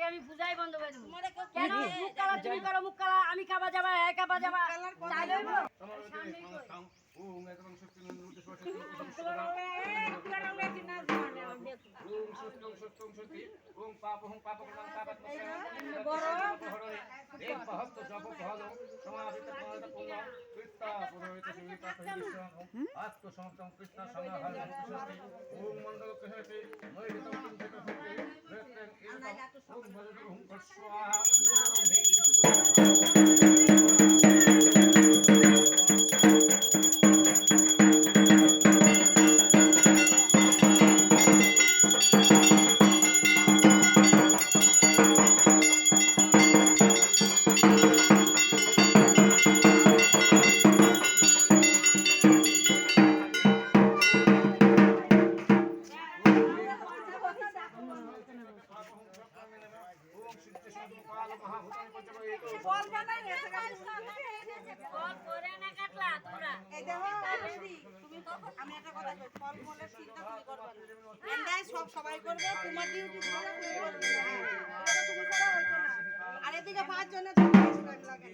থেকে আমি পূজাই বন্ধ করে দেবো কেন মুখ কালা তুমি করো মুখ কালা আমি খাবা যাবা এক খাবা যাবা কালার কথা তাই ওম সমর্থং কৃষ্ণ abençoado. আমি একটা কথা কই ফল মূলের চিন্তা তুমি করবে না। সব সবাই করবে তোমার ডিউটি তুমি করবে। হ্যাঁ তুমি করা হইতো না। আর এদিকে পাঁচ জনের লাগে।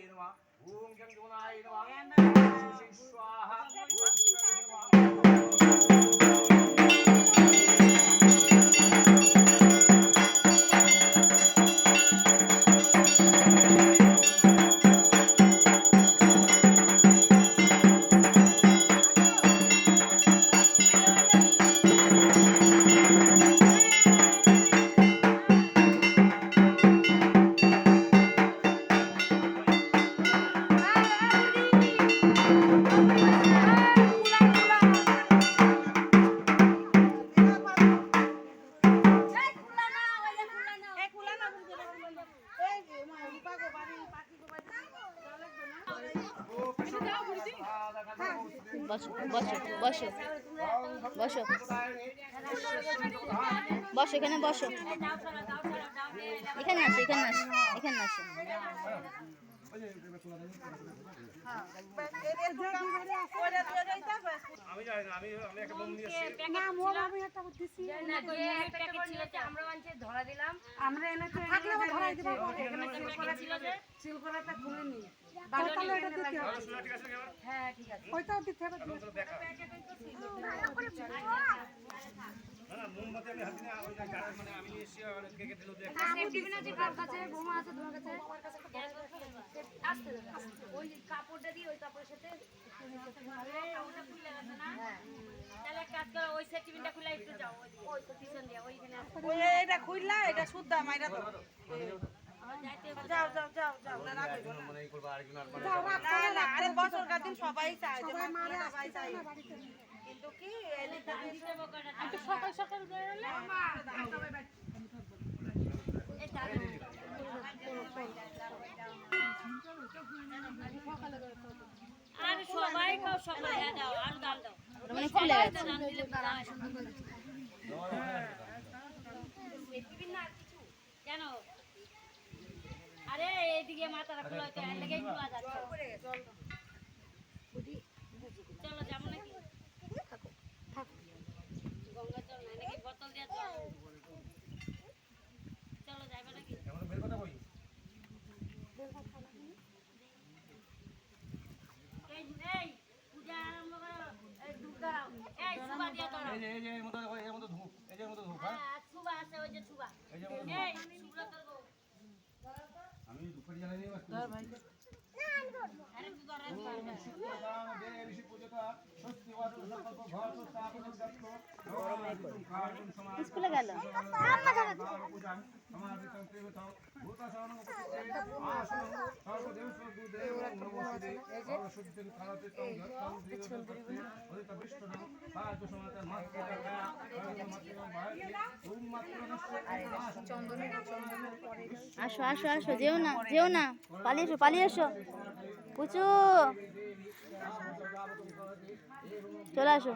বসো বসো বসো বসো বসো এখানে বসো। এখানে আসো এখানে আসো এখানে আসো আমি জানি না আমি আমি একটা বোম নিয়ে এসেছি না মোর আমি একটা দিছি। না যে প্যাকেট ছিল যে আমরা আনছি ধরা দিলাম। আমরা এনে তো থাকলে ধরা দিব এখানে সিল করা ছিল যে সিল করাটা খুলিনি। বালতালে এটা দিতে হবে। ঠিক আছে হ্যাঁ ঠিক আছে। ওইটাও দিতে হবে না না মোমবাতি আমি হাতে নিয়ে ওই যে গাড়ি মানে আমি নিয়ে এসেছি আর কে কে দিল দেখ সেফটি বিন আছে কার কাছে বোমা আছে তোমার কাছে। আমার কাছে আস্তে আস্তে ওই এটা খুললা এটা শুদ্ধ মাইরা দাও যাও যাও যাও যাও না না মানে আর বছরকার দিন সবাই চায় সবাই চায় কিন্তু কি সকাল সকাল বেরোলে আর সবাই খাও সবাই হ্যাঁ দাও আর ডাল দাও মানে খুলে গেছে ডাল দিলে দাও সুন্দর করে সেটিমেন্ট না আর কিছু কেন আরে এইদিকে মাথাটা খোলা হইতে এর চলো যাব নাকি গঙ্গা চল না নাকি বোতল দিয়ে চল চলো যাইবে নাকি এখন বের কথা কই এই এই পূজা আরম্ভ করো এই ধূপ দাও এই সুবা দিয়ে ধরো এই যে এই যে এর মধ্যে এর মধ্যে ধূপ এই যে এর মধ্যে ধূপ হ্যাঁ? ছুবা আছে ওই যে ছুবা। এই যে মধ্যে এই সুবা করব আমি দুপুরে জ্বালাই নিয়ে আসছি না আমি ধরে শুক্রবার স্কুলে গেল। আসো আসো আসো যেও না যেও না। পালিয়ে এসো পালিয়ে এসো। পুচু চলে আসো।